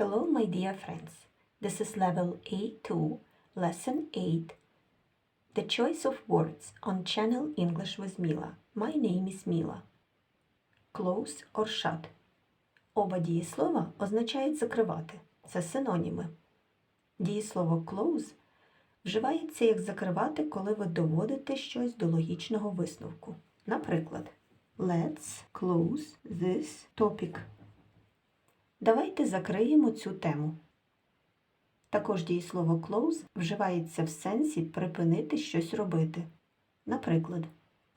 Hello, my dear friends. This is level A2, lesson 8. The choice of words on channel English with Mila. My name is Mila. Close or shut. Оба дієслова означають закривати. Це синоніми. Дієслово close вживається як закривати, коли ви доводите щось до логічного висновку. Наприклад, Let's close this topic. Давайте закриємо цю тему. Також дієслово close вживається в сенсі припинити щось робити. Наприклад,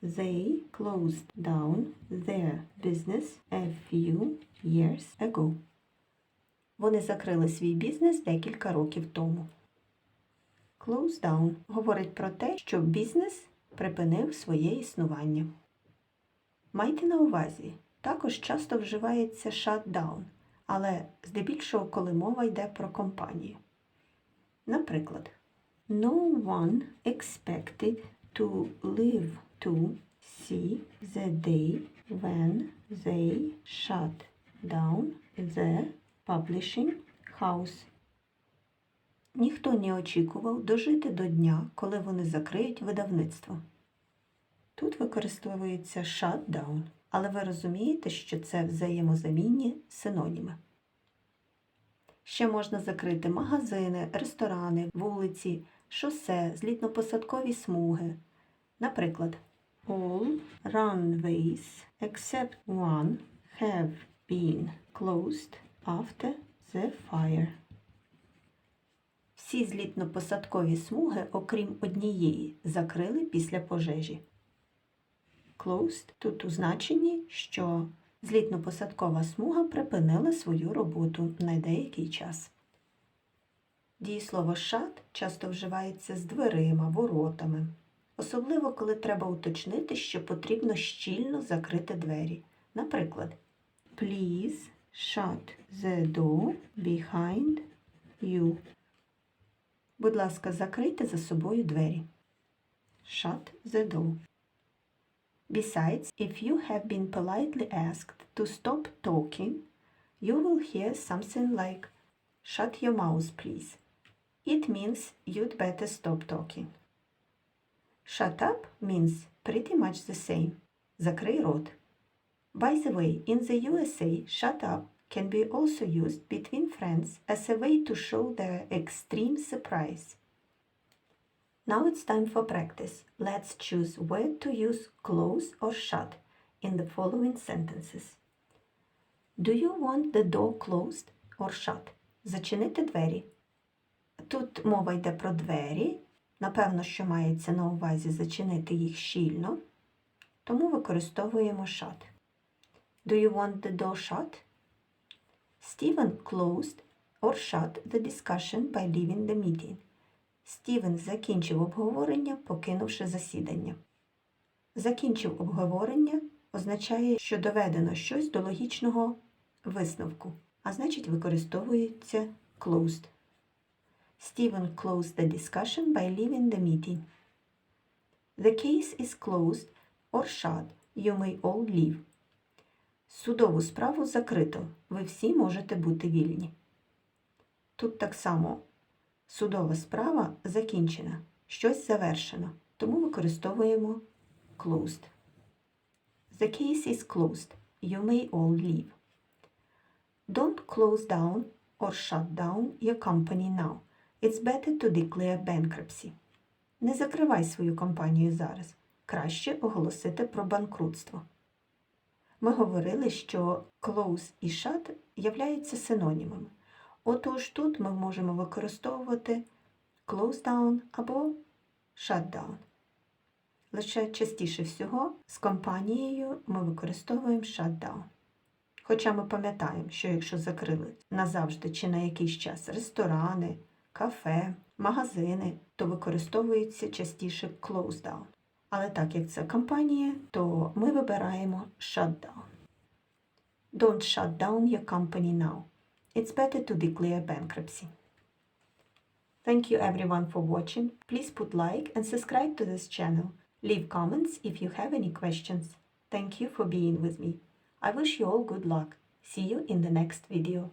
They closed down their business a few years ago. Вони закрили свій бізнес декілька років тому. Close down говорить про те, що бізнес припинив своє існування. Майте на увазі, також часто вживається shut down, але здебільшого, коли мова йде про компанію. Наприклад, No one expected to live to see the day when they shut down the publishing house. Ніхто не очікував дожити до дня, коли вони закриють видавництво. Тут використовується shut down, але ви розумієте, що це взаємозамінні синоніми. Ще можна закрити магазини, ресторани, вулиці, шосе, злітно-посадкові смуги. Наприклад, All runways except one have been closed after the fire. Всі злітно-посадкові смуги, окрім однієї, закрили після пожежі. Closed тут у значенні, що злітно-посадкова смуга припинила свою роботу на деякий час. Дієслово shut часто вживається з дверима, воротами, особливо коли треба уточнити, що потрібно щільно закрити двері. Наприклад, Please shut the door behind you. Будь ласка, закрийте за собою двері. Shut the door. Besides, if you have been politely asked to stop talking, you will hear something like, Shut your mouth, please. It means you'd better stop talking. Shut up means pretty much the same. Закрий рот. By the way, in the USA, shut up can be also used between friends as a way to show their extreme surprise. Now it's time for practice. Let's choose where to use close or shut in the following sentences. Do you want the door closed or shut? Зачинити двері. Тут мова йде про двері. Напевно, що мається на увазі зачинити їх щільно, тому використовуємо shut. Do you want the door shut? Stephen closed or shut the discussion by leaving the meeting. Стівен закінчив обговорення, покинувши засідання. Закінчив обговорення означає, що доведено щось до логічного висновку, а значить використовується closed. Stephen closed the discussion by leaving the meeting. The case is closed or shut. You may all leave. Судову справу закрито. Ви всі можете бути вільні. Тут так само судова справа закінчена, щось завершено, тому використовуємо closed. The case is closed. You may all leave. Don't close down or shut down your company now. It's better to declare bankruptcy. Не закривай свою компанію зараз. Краще оголосити про банкрутство. Ми говорили, що close і shut являються синонімами. Отож тут ми можемо використовувати close down або shut down. Лише частіше всього з компанією ми використовуємо shut down. Хоча ми пам'ятаємо, що якщо закрили назавжди чи на якийсь час ресторани, кафе, магазини, то використовується частіше close down. Але так як це компанія, то ми вибираємо shut down. Don't shut down your company now. It's better to declare bankruptcy. Thank you everyone for watching. Please put like and subscribe to this channel. Leave comments if you have any questions. Thank you for being with me. I wish you all good luck. See you in the next video.